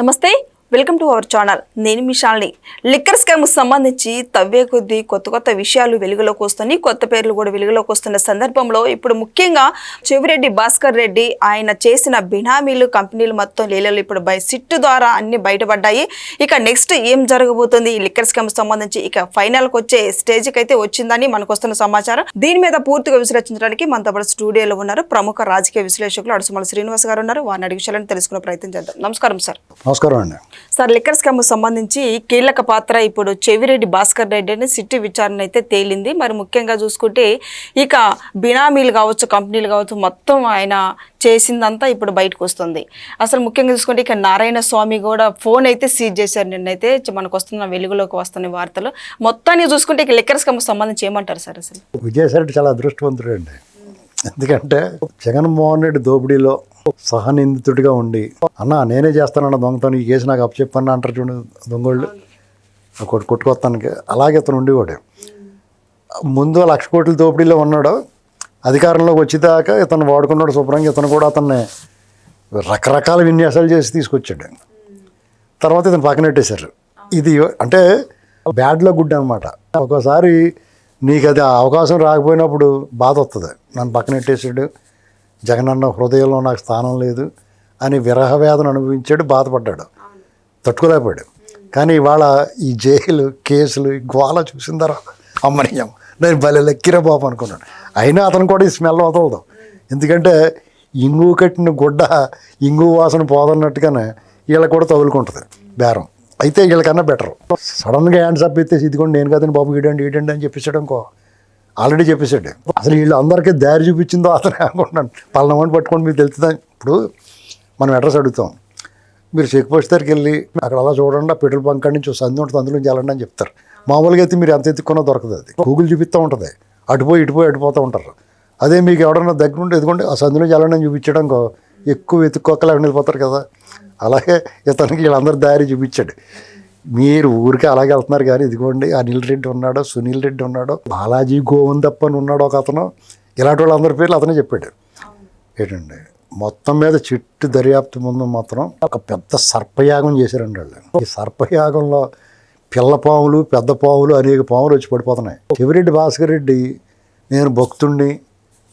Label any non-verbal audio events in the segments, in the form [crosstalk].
నమస్తే. Welcome to our channel. నేను మిషాల్ని లిక్కర్ స్కామ్ సంబంధించి తవ్వే కొద్దీ కొత్త కొత్త విషయాలు వెలుగులోకి వస్తున్నాయి. కొత్త పేర్లు కూడా వెలుగులోకి వస్తున్న సందర్భంలో ఇప్పుడు ముఖ్యంగా చెవిరెడ్డి భాస్కర్ రెడ్డి ఆయన చేసిన బినామీలు కంపెనీలు మొత్తం లీలలు ఇప్పుడు బై సిట్ ద్వారా అన్ని బయటపడ్డాయి. ఇక నెక్స్ట్ ఏం జరగబోతుంది? ఈ లిక్కర్ స్కామ్ సంబంధించి ఇక ఫైనల్కి వచ్చే స్టేజ్కి అయితే వచ్చిందని మనకు వస్తున్న సమాచారం. దీని మీద పూర్తిగా విశ్లేషించడానికి మనతో పాటు స్టూడియోలో ఉన్నారు ప్రముఖ రాజకీయ విశ్లేషకులు అడుసుమల శ్రీనివాస్ గారు ఉన్నారు. వారిని అడిగి తెలుసుకునే ప్రయత్నం చేద్దాం. నమస్కారం సార్. నమస్కారం అండి. సార్ లిక్కర్ స్కామ్ సంబంధించి కీలక పాత్ర ఇప్పుడు చెవిరెడ్డి భాస్కర్ రెడ్డి అని సిట్టి విచారణ అయితే తేలింది. మరి ముఖ్యంగా చూసుకుంటే ఇక బినామీలు కావచ్చు కంపెనీలు కావచ్చు మొత్తం ఆయన చేసిందంతా ఇప్పుడు బయటకు వస్తుంది. అసలు ముఖ్యంగా చూసుకుంటే ఇక నారాయణ స్వామి కూడా ఫోన్ అయితే సీజ్ చేశారు నిన్నైతే. మనకు వస్తున్న వెలుగులోకి వస్తున్న వార్తలు. మొత్తాన్ని చూసుకుంటే ఇక లిక్కర్ స్కామ్ సంబంధించి ఏమంటారు సార్ అసలు? విజయసాయి చాలా అదృష్టవంతుడు అండి ఎందుకంటే జగన్మోహన్ రెడ్డి దోపిడీలో సహనిందితుడిగా ఉండి అన్న నేనే చేస్తానన్న దొంగతనం ఈ కేసు నాకు అప్పచెప్పన్న అంటారు చూడు దొంగోళ్ళు. కొట్టు కొట్టుకొస్తానికి. అలాగే అతను ఉండేవాడు ముందు లక్ష కోట్ల దోపిడీలో ఉన్నాడు. అధికారంలోకి వచ్చేదాకా ఇతను వాడుకున్నాడు శుభ్రంగా. ఇతను కూడా అతన్ని రకరకాల విన్యాసాలు చేసి తీసుకొచ్చాడు. తర్వాత ఇతను పక్కనెట్టేశారు ఇది అంటే బ్యాడ్లో గుడ్ అనమాట. ఒక్కోసారి నీకు అది అవకాశం రాకపోయినప్పుడు బాధ వస్తుంది నన్ను పక్కనెట్టేసాడు జగనన్న హృదయంలో నాకు స్థానం లేదు అని విరహ వేదన అనుభవించాడు బాధపడ్డాడు. తట్టుకోలేకపోయాడు. కానీ ఇవాళ ఈ జైలు కేసులు ఈ గోల చూసిన తర్వాత అమ్మనీయం నేను భలే లెక్కిరా బాబు అనుకున్నాను. అయినా అతను కూడా ఈ స్మెల్ వదలదు. ఎందుకంటే ఇంగు కట్టిన గుడ్డ ఇంగు వాసన పోదన్నట్టుగానే వీళ్ళకి కూడా తగులుకుంటుంది బేరం. అయితే వీళ్ళకన్నా బెటర్ సడన్గా హ్యాండ్స్ అప్ ఎత్తేసి ఇదిగోండి నేను కదండి బాబు ఇడండి ఇడండి అని చెప్పేసాడు అనుకో. ఆల్రెడీ చెప్పేశాడు. అసలు వీళ్ళు అందరికీ దారి చూపించిందో అతనే అనుకుంటున్నాను. పలానా పట్టుకొని మీకు తెలుస్తుందా? ఇప్పుడు మనం అడ్రస్ అడుగుతాం. మీరు చెక్ పోస్ట్ దగ్గరికి వెళ్ళి అక్కడ అలా చూడండి పెట్రోల్ బంక్ నుంచి సంది సంధి ఉంటుంది అందులో వెళ్ళండి అని చెప్తారు. మామూలుగా అయితే మీరు ఎంత ఎత్తుకున్నా దొరకదు అది. గూగుల్ చూపిస్తూ ఉంటుంది. అటుపోయి ఇటుపోయి అటుపోతూ ఉంటారు. అదే మీకు ఎవడన్నా దగ్గర ఉంటే ఎదుగుంటే ఆ సందులో వెళ్ళండి అని చూపించడం ఎక్కువ ఎక్కువ ఎత్తుక్కోకలా వెళ్ళిపోతారు కదా. అలాగే ఇతనికి వీళ్ళందరూ దారి చూపించాడు. మీరు ఊరికే అలాగే వెళ్తున్నారు కానీ ఇదిగోండి అనిల్ రెడ్డి ఉన్నాడు సునీల్ రెడ్డి ఉన్నాడు బాలాజీ గోవిందప్ప అని ఉన్నాడు ఒక అతను. ఇలాంటి వాళ్ళందరి పేర్లు అతనే చెప్పాడు. ఏంటండి మొత్తం మీద చెట్టు దర్యాప్తు ముందు మాత్రం ఒక పెద్ద సర్పయాగం చేశారండి వాళ్ళు. ఈ సర్పయాగంలో పిల్ల పాములు పెద్ద పాములు అనేక పాములు వచ్చి పడిపోతున్నాయి. చెవిరెడ్డి భాస్కర్ రెడ్డి నేను భక్తుణ్ణి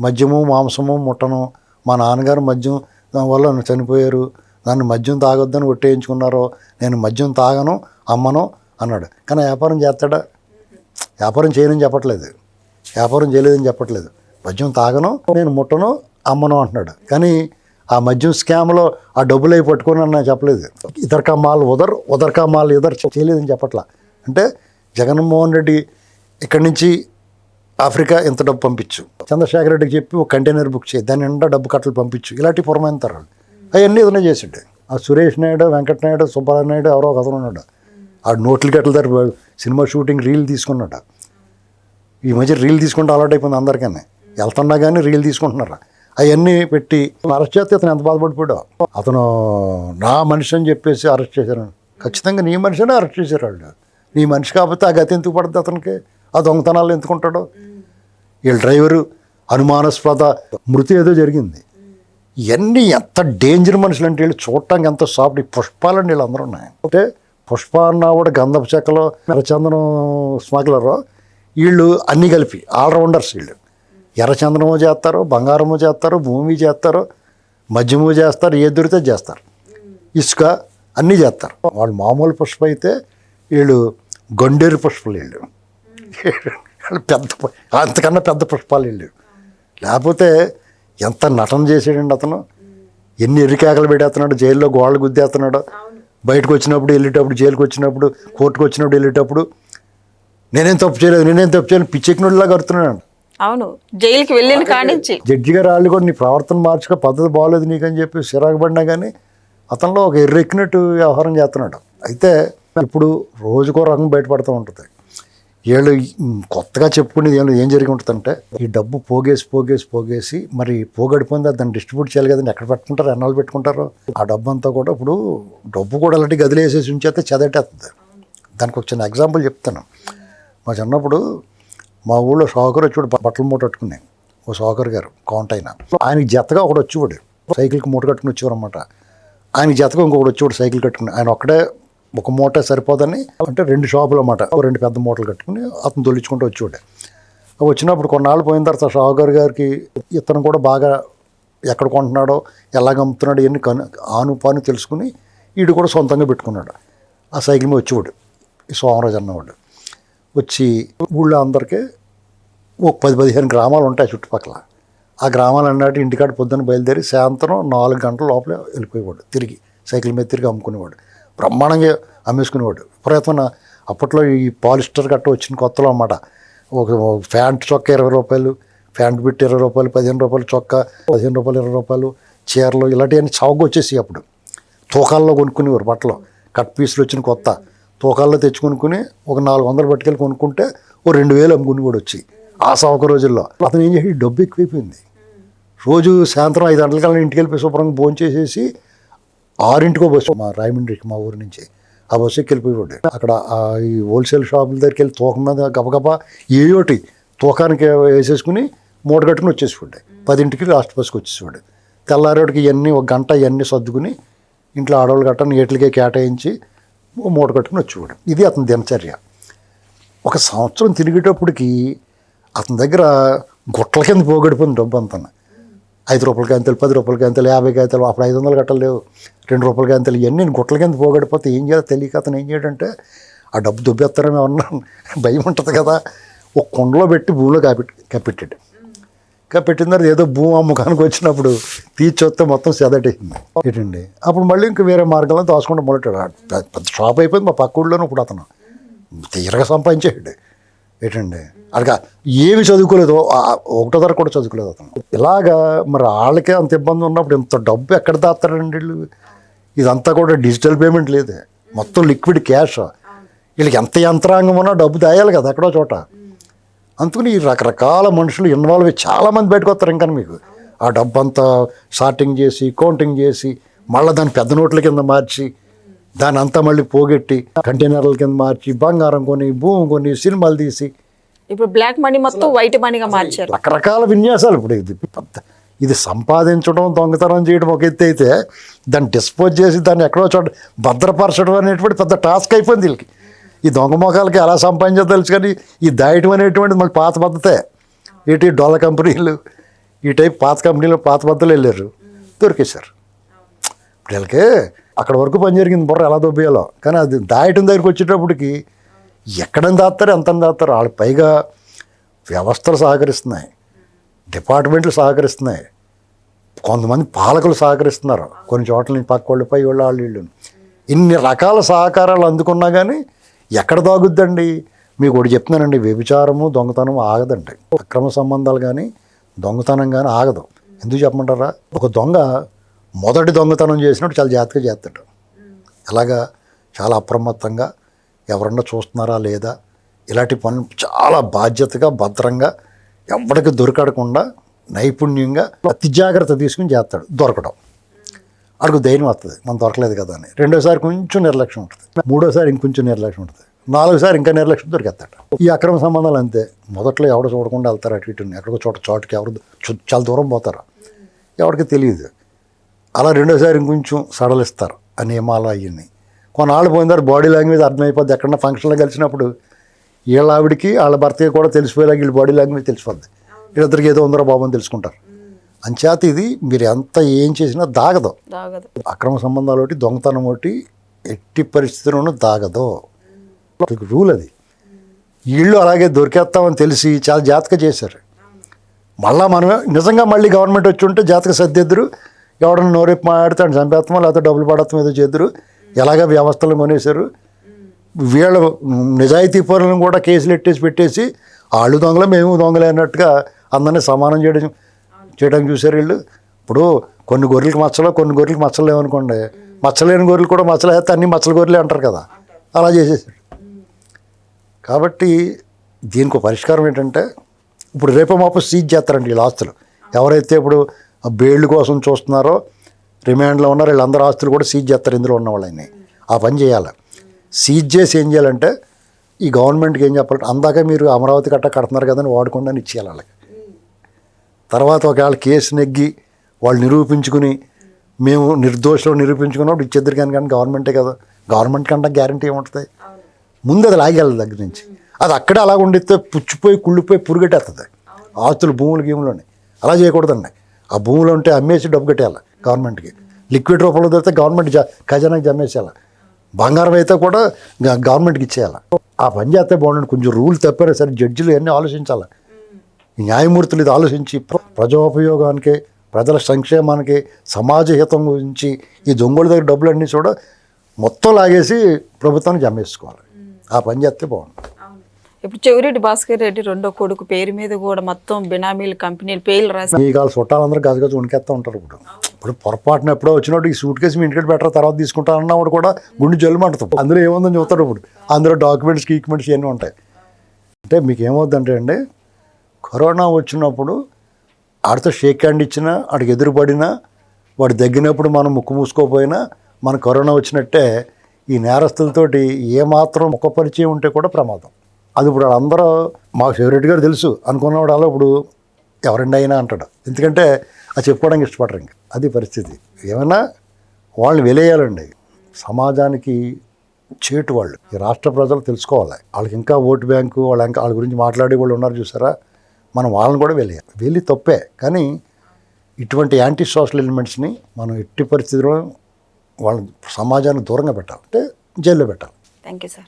మద్యము మాంసము ముట్టను. మా నాన్నగారు మద్యం దానివల్ల చనిపోయారు. నన్ను మద్యం తాగొద్దని ఒట్టేయించుకున్నారు నేను మద్యం తాగను అమ్మను అన్నాడు. కానీ వ్యాపారం చేస్తాడా? వ్యాపారం చేయనని చెప్పట్లేదు. వ్యాపారం చేయలేదని చెప్పట్లేదు. మద్యం తాగను నేను ముట్టను అమ్మను అంటున్నాడు. కానీ ఆ మద్యం స్కామ్లో ఆ డబ్బులు అవి పట్టుకొని అన్న చెప్పలేదు. ఇతరకా మాల్ ఉదర్ ఉదరకా మాల్ ఇదర్ చేయలేదని చెప్పట్లా. అంటే జగన్మోహన్ రెడ్డి ఇక్కడి నుంచి ఆఫ్రికా ఇంత డబ్బు పంపించు. చంద్రశేఖర్ రెడ్డికి చెప్పి ఒక కంటైనర్ బుక్ చేయి దాని నిండా డబ్బు కట్టలు పంపించు. ఇలాంటి పురమంతారు అవన్నీ ఏదైనా చేసిండే. ఆ సురేష్ నాయుడు వెంకట నాయుడు సుబ్బారావు నాయుడు ఎవరో ఒక అతను ఉన్నాడు. ఆ నోట్ల గట్ల దగ్గర సినిమా షూటింగ్ రీల్ తీసుకున్నాడు. ఈ మధ్య రీల్ తీసుకుంటే అలవాటు అయిపోయింది అందరికీ వెళ్తున్నా కానీ రీల్ తీసుకుంటున్నారు. అవన్నీ పెట్టి అరెస్ట్ చేస్తే అతను ఎంత బాధపడిపోయాడో. అతను నా మనిషి అని చెప్పేసి అరెస్ట్ చేశారు. ఖచ్చితంగా నీ మనిషినే అరెస్ట్ చేశారు వాళ్ళు. నీ మనిషి కాకపోతే ఆ గతి ఎందుకు పడుతుంది అతనికి? ఆ దొంగతనాలు ఎందుకుంటాడు వీళ్ళ డ్రైవరు అనుమానాస్పద మృతి ఏదో జరిగింది. ఇవన్నీ ఎంత డేంజర్ మనుషులు అంటే వీళ్ళు చూడటానికి ఎంత సాఫ్ట్. ఈ పుష్పాలండి వీళ్ళందరూ ఉన్నాయి. అంటే పుష్ప అన్న కూడా గంధపు చెక్కలో ఎర్రచందనం స్మగ్లరు వీళ్ళు అన్నీ కలిపి ఆల్రౌండర్స్ వీళ్ళు. ఎర్రచందనము చేస్తారు బంగారము చేస్తారు భూమి చేస్తారు మద్యము చేస్తారు ఏ దొరికితే చేస్తారు. ఇసుక అన్నీ చేస్తారు. వాళ్ళు మామూలు పుష్ప అయితే వీళ్ళు గొండేరు పుష్పలు వీళ్ళు. [laughs] పెద్ద అంతకన్నా పెద్ద పుష్పాలు వీళ్ళు. లేకపోతే ఎంత నటన చేసాడండి అతను? ఎన్ని ఎరికేకలు పెట్టేస్తున్నాడు? జైల్లో గోడలు గుద్దేస్తున్నాడు? బయటకు వచ్చినప్పుడు వెళ్ళేటప్పుడు జైలుకి వచ్చినప్పుడు కోర్టుకు వచ్చినప్పుడు వెళ్ళేటప్పుడు నేనేం తప్పు చేయలేదు నేనేం తప్పు చేయలేదు పిచ్చెక్కినోడిలా కడుతున్నాడు అవును. జైలుకి వెళ్ళిన కానించి. జడ్జి గారు వాళ్ళు కూడా నీ ప్రవర్తన మార్చుకో పద్ధతి బాగోలేదు నీకని చెప్పి సిరాకు పడినా కానీ అతనిలో ఒక ఎర్రెక్కినట్టు వ్యవహారం చేస్తున్నాడు. అయితే ఇప్పుడు రోజుకో రకం బయటపడుతూ ఉంటుంది. వీళ్ళు కొత్తగా చెప్పుకునేది ఏం ఏం జరిగి ఉంటుందంటే ఈ డబ్బు పోగేసి పోగేసి పోగేసి మరి పోగడిపోయింది? దాన్ని డిస్ట్రిబ్యూట్ చేయాలి కదండి ఎక్కడ పెట్టుకుంటారు? ఎన్నాళ్ళు పెట్టుకుంటారు? ఆ డబ్బు అంతా కూడా ఇప్పుడు డబ్బు కూడా అలాంటి గదిలో వేసేసి ఉంచేస్తే చదటేస్తుంది దానికి ఒక చిన్న ఎగ్జాంపుల్ చెప్తాను. మా చిన్నప్పుడు మా ఊళ్ళో షాకర్ వచ్చాడు బట్టలు మూట కట్టుకుని ఓ షాకర్ గారు కౌంట్ అయినా. ఆయనకి జతగా ఒకడు వచ్చేవాడు సైకిల్కి మూట కట్టుకుని వచ్చేవారు అనమాట ఆయన జతగా ఇంకొకటి వచ్చేవాడు సైకిల్ కట్టుకుని ఆయన ఒక్కడే ఒక మూట సరిపోదని అంటే రెండు షాపులు అన్నమాట. రెండు పెద్ద మూటలు కట్టుకుని అతను తొలిచుకుంటూ వచ్చేవాడు. వచ్చినప్పుడు కొన్నాళ్ళు పోయిన తర్వాత షావుగారు గారికి ఇతను కూడా బాగా ఎక్కడ కొంటున్నాడో ఎలాగ అమ్ముతున్నాడో ఇవన్నీ కను ఆను పాను తెలుసుకుని వీడు కూడా సొంతంగా పెట్టుకున్నాడు. ఆ సైకిల్ మీద వచ్చేవాడు. ఈ సోమరాజు అన్నవాడు. వచ్చి ఊళ్ళో అందరికీ ఒక పది పదిహేను గ్రామాలు ఉంటాయి చుట్టుపక్కల. ఆ గ్రామాలు అన్నట్టు ఇంటికాడ పొద్దున్న బయలుదేరి సాయంత్రం నాలుగు గంటల లోపలే వెళ్ళిపోయేవాడు. తిరిగి సైకిల్ మీద తిరిగి అమ్ముకునేవాడు. బ్రహ్మాండంగా అమ్మేసుకునేవాడు. ప్రయత్న అప్పట్లో ఈ పాలిస్టర్ గట్ట వచ్చిన కొత్తలో అన్నమాట. ఒక ప్యాంట్ చొక్క ఇరవై రూపాయలు ప్యాంట్ బిట్ ఇరవై రూపాయలు పదిహేను రూపాయలు చొక్క పదిహేను రూపాయలు ఇరవై రూపాయలు చీరలు ఇలాంటివన్నీ చౌక వచ్చేసి అప్పుడు. తూకాల్లో కొనుక్కునేవారు బట్టలు. కట్ పీసులు వచ్చిన కొత్త. తూకాల్లో తెచ్చుకొనుకుని ఒక నాలుగు వందలు పట్టుకెళ్ళి కొనుక్కుంటే ఓ రెండు వేలు అమ్ముకుని కూడా వచ్చి ఆ సౌక రోజుల్లో అతను ఏం చేసి డబ్బు ఎక్కువైపోయింది. రోజు సాయంత్రం ఐదు గంటలకల్లా ఇంటికి వెళ్ళిపోయి శుభ్రంగా భోజనం చేసేసి ఆరింటికో బస్సు మా రాయమండ్రికి మా ఊరి నుంచి ఆ బస్సు వెళ్ళిపోయి వెళ్ళిపోయాడు అక్కడ ఆ ఈ హోల్సేల్ షాపుల దగ్గరికి వెళ్ళి తూకం మీద గబగబా ఏయోటి తూకానికి వేసేసుకుని మూట కట్టుకుని వచ్చేసిపోయాడు పదింటికి లాస్ట్ బస్కి వచ్చేసాడు తెల్లారేటికి ఇవన్నీ ఒక గంట ఇవన్నీ సర్దుకుని ఇంట్లో ఆడవాళ్ళు గట్ట నీటికే కేటాయించి ఓ మూట కట్టుకుని వచ్చేవాడు. ఇది అతని దినచర్య. ఒక సంవత్సరం తిరిగేటప్పటికి అతని దగ్గర గుట్టల కింద పోగొడిపోయింది డబ్బు అంతా ఐదు రూపాయల కాంతలు పది రూపాయల కాంతలు యాభై కాంతలు అప్పుడు ఐదు వందలు గట్టలేవు రెండు రూపాయల కాంతలు ఇవన్నీ గుట్టల కింద పోగొడిపోతే ఏం చేయాలో తెలియక అతను ఏం చేయడంటే ఆ డబ్బు దుబ్బెత్తారని ఏమన్నా భయం ఉంటుంది కదా. ఒక కుండలో పెట్టి భూమిలో కాపెట్టి కప్పెట్టాడు. కప్పెట్టిన తర్వాత ఏదో భూమి అమ్మకానికి వచ్చినప్పుడు తీర్చొస్తే మొత్తం సెదటేసింది. ఏంటండి? అప్పుడు మళ్ళీ ఇంక వేరే మార్గంలో దోసుకుంటూ మొదలెట్టాడు పెద్ద- పెద్ద షాప్ అయిపోయింది మా పక్క ఊళ్ళోనే ఇప్పుడు అతను. తీరగా సంపాదించాడు ఏంటండి? అడగా ఏమి చదువుకోలేదు ఒకటో ధర కూడా చదువుకోలేదు అతను. ఇలాగా మరి వాళ్ళకే అంత ఇబ్బంది ఉన్నప్పుడు ఇంత డబ్బు ఎక్కడ దాస్తారండి వీళ్ళు? ఇదంతా కూడా డిజిటల్ పేమెంట్ లేదే. మొత్తం లిక్విడ్ క్యాష్. వీళ్ళకి ఎంత యంత్రాంగం ఉన్నా డబ్బు దాయాలి కదా ఎక్కడో చోట. అందుకని ఈ రకరకాల మనుషులు ఇన్వాల్వ్ అయ్యి చాలామంది బయటకు వస్తారు ఇంకా మీకు. ఆ డబ్బు అంతా సార్టింగ్ చేసి కౌంటింగ్ చేసి మళ్ళీ దాన్ని పెద్ద నోట్ల కింద మార్చి దాని అంతా మళ్ళీ పోగొట్టి కంటైనర్ల కింద మార్చి బంగారం కొని భూమి కొని సినిమాలు తీసి. ఇప్పుడు బ్లాక్ మనీ మొత్తం వైట్ మనీగా మార్చారు. రకరకాల విన్యాసాలు ఇప్పుడు ఇది. పెద్ద ఇది సంపాదించడం దొంగతనం చేయడం ఒక ఎత్తు అయితే దాన్ని డిస్పోజ్ చేసి దాన్ని ఎక్కడో చోట భద్రపరచడం అనేటువంటి పెద్ద టాస్క్ అయిపోయింది వీళ్ళకి. ఈ దొంగ మొఖాలకి ఎలా సంపాదించదో తెలుసు కానీ ఈ దాయటం అనేటువంటిది మళ్ళీ పాత పద్ధతే. ఏంటి డొల్ల కంపెనీలు ఈ టైప్ పాత కంపెనీలు పాత పద్ధతులు వెళ్ళారు. దొరికేశారు. ఇప్పుడు వీళ్ళకి అక్కడ వరకు పని జరిగింది బుర్ర ఎలా దొబ్బేయాలో. కానీ అది దాయటం దగ్గరికి వచ్చేటప్పటికి ఎక్కడని దాస్తారు ఎంత దాస్తారు వాళ్ళ పైగా వ్యవస్థలు సహకరిస్తున్నాయి డిపార్ట్మెంట్లు సహకరిస్తున్నాయి కొంతమంది పాలకులు సహకరిస్తున్నారు. కొన్ని చోట్ల నుంచి పక్క వాళ్ళు పై వాళ్ళు వాళ్ళు వీళ్ళు. ఇన్ని రకాల సహకారాలు అందుకున్నా కానీ ఎక్కడ దాగుద్దండి? మీకు ఒకటి చెప్తున్నానండి వ్యభిచారము దొంగతనం ఆగదండి. అక్రమ సంబంధాలు కానీ దొంగతనం కానీ ఆగదు. ఎందుకు చెప్పమంటారా? ఒక దొంగ మొదటి దొంగతనం చేసినప్పుడు చాలా జాగ్రత్తగా చేస్తాడు. ఎలాగా చాలా అప్రమత్తంగా ఎవరన్నా చూస్తున్నారా లేదా? ఇలాంటి పనులు చాలా బాధ్యతగా భద్రంగా ఎవరికి దొరకడకుండా నైపుణ్యంగా అతి జాగ్రత్త తీసుకుని చేస్తాడు. దొరకడం. అడుగు ధైర్యం వస్తుంది. మనం దొరకలేదు కదా అని. రెండోసారి కొంచెం నిర్లక్ష్యం ఉంటుంది. మూడోసారి ఇంకొంచెం నిర్లక్ష్యం ఉంటుంది. నాలుగోసారి ఇంకా నిర్లక్ష్యం దొరికేస్తాడు. ఈ అక్రమ సంబంధాలు అంతే. మొదట్లో ఎవడు చూడకుండా వెళ్తారు అటు ఇటు. ఎక్కడికో చోట చోటుకి ఎవరు చాలా దూరం పోతారు. ఎవరికి తెలియదు. అలా రెండోసారి ఇంకొంచెం సడలిస్తారు ఆ నియమాలు అవన్నీ. కొన్నాళ్ళు పోయిన తర్వాత బాడీ లాంగ్వేజ్ అర్థమైపోద్ది. ఎక్కడన్నా ఫంక్షన్లో కలిసినప్పుడు వీళ్ళ ఆవిడకి వాళ్ళ భర్తకి కూడా తెలిసిపోయేలాగా వీళ్ళ బాడీ లాంగ్వేజ్ తెలిసిపోద్ది. వీళ్ళిద్దరికి ఏదో ఉందరో బాబు అని తెలుసుకుంటారు అంచేత ఇది మీరు ఎంత ఏం చేసినా దాగదు. దాగదు. అక్రమ సంబంధాలు ఒకటి దొంగతనం ఒకటి ఎట్టి పరిస్థితుల్లోనూ దాగదు. రూల్ అది. వీళ్ళు అలాగే దొరికేస్తామని తెలిసి చాలా జాతక చేశారు. మళ్ళా మనమే నిజంగా మళ్ళీ గవర్నమెంట్ వచ్చి ఉంటే జాతక సర్దిద్దరు. ఎవడన్నా నోరేపు మాట్లాడితే చంపేస్తామో లేకపోతే డబ్బులు పడతాం ఏదో చేద్దరు. ఎలాగ వ్యవస్థలు కొనేశారు వీళ్ళ నిజాయితీ పనులను కూడా కేసులు ఎట్టేసి పెట్టేసి వాళ్ళు దొంగలు మేము దొంగలే అన్నట్టుగా అందరినీ సమానం చేయడం చేయడానికి చూశారు వీళ్ళు. ఇప్పుడు కొన్ని గొర్రెలకు మచ్చలు కొన్ని గొర్రెలకు మచ్చలు లేవనుకోండి. మచ్చలేని గొర్రెలు కూడా మచ్చలు వేస్తే అన్ని మచ్చల గొర్రెలే అంటారు కదా. అలా చేసేసారు. కాబట్టి దీనికి ఒక పరిష్కారం ఏంటంటే ఇప్పుడు రేపు మాపు సీజ్ చేస్తారండి వీళ్ళ ఆస్తులు ఎవరైతే ఇప్పుడు బెయిల్ కోసం చూస్తున్నారో రిమాండ్లో ఉన్నారు వీళ్ళందరూ ఆస్తులు కూడా సీజ్ చేస్తారు ఇందులో ఉన్న వాళ్ళని. ఆ పని చేయాలి. సీజ్ చేసి ఏం చేయాలంటే ఈ గవర్నమెంట్కి ఏం చెప్పాలంటే అందాక మీరు అమరావతి కట్ట కడుతున్నారు కదని వాడకుండా ఇచ్చేయాలి వాళ్ళకి. తర్వాత ఒకవేళ కేసు నెగ్గి వాళ్ళు నిరూపించుకుని మేము నిర్దోషులు నిరూపించుకున్నప్పుడు ఇచ్చేద్దరు కానీ కానీ గవర్నమెంటే కదా గవర్నమెంట్ కంటే గ్యారంటీ ఏముంటుంది? ముందు అది లాగేళ్ళ దగ్గర నుంచి. అది అక్కడే అలా ఉండితే పుచ్చిపోయి కుళ్ళిపోయి పురుగట్టేస్తుంది ఆస్తులు భూములు గీములు అలా చేయకూడదండి. ఆ భూములు ఉంటే అమ్మేసి డబ్బు కట్టేయాలి గవర్నమెంట్కి. లిక్విడ్ రూపంలో దొరికితే గవర్నమెంట్ జ ఖజానాకి జమ్మేసేయాలి బంగారం అయితే కూడా గవర్నమెంట్కి ఇచ్చేయాలి. ఆ పని చేస్తే బాగుండండి కొంచెం రూల్ తప్పారా సరే జడ్జిలు ఇవన్నీ ఆలోచించాలి. న్యాయమూర్తులు ఇది ఆలోచించి ప్రజోపయోగానికి ప్రజల సంక్షేమానికి సమాజ హితం గురించి ఈ దొంగల దగ్గర డబ్బులన్నీ కూడా మొత్తం లాగేసి ప్రభుత్వానికి జమ్మేసుకోవాలి ఆ పని చేస్తే బాగుంటుంది ఇప్పుడు చెవిరెడ్డి భాస్కర్ రెడ్డి రెండో కొడుకు పేరు మీద కూడా మొత్తం బినామీలు కంపెనీలు పేర్లు రాసి ఈ కాలు చుట్టాలందరూ గజ గజ ఉనికేస్తూ ఉంటారు ఇప్పుడు. ఇప్పుడు పొరపాటున ఎప్పుడో వచ్చినప్పుడు ఈ సూట్ కేసు మీ ఇంటికి బెటర్ తర్వాత తీసుకుంటా అన్నవాడు కూడా గుండె జల్లుమంటుంది అందులో ఏముందని చూస్తాడు ఇప్పుడు. అందులో డాక్యుమెంట్స్ గీక్యుమెంట్స్ ఇవన్నీ ఉంటాయి. అంటే మీకు ఏమవుతుందంటే అండి కరోనా వచ్చినప్పుడు ఆడితో షేక్ హ్యాండ్ ఇచ్చినా ఆడికి ఎదురుపడినా వాడు దగ్గినప్పుడు మనం ముక్కు మూసుకోపోయినా మన కరోనా వచ్చినట్టే ఈ నేరస్తులతోటి ఏమాత్రం ముఖ పరిచయం ఉంటే కూడా ప్రమాదం. అది ఇప్పుడు అందరూ మాకు ఫేవరెట్ గారు తెలుసు. అనుకున్నవాడు అలా ఇప్పుడు ఎవరండి అయినా అంటాడు. ఎందుకంటే అది చెప్పుకోవడానికి ఇష్టపడరు ఇంకా. అది పరిస్థితి. ఏమైనా వాళ్ళని వెలేయాలండి సమాజానికి చేటు వాళ్ళు. ఈ రాష్ట్ర ప్రజలు తెలుసుకోవాలి. వాళ్ళకి ఇంకా ఓటు బ్యాంకు వాళ్ళ ఇంకా వాళ్ళ గురించి మాట్లాడే వాళ్ళు ఉన్నారు చూసారా? మనం వాళ్ళని కూడా వెళ్ళాలి వెళ్ళి తప్పే. కానీ ఇటువంటి యాంటీ సోషల్ ఎలిమెంట్స్ని మనం ఎట్టి పరిస్థితిలో వాళ్ళ సమాజానికి దూరంగా పెట్టాలి. అంటే జైల్లో పెట్టాలి. Thank you sir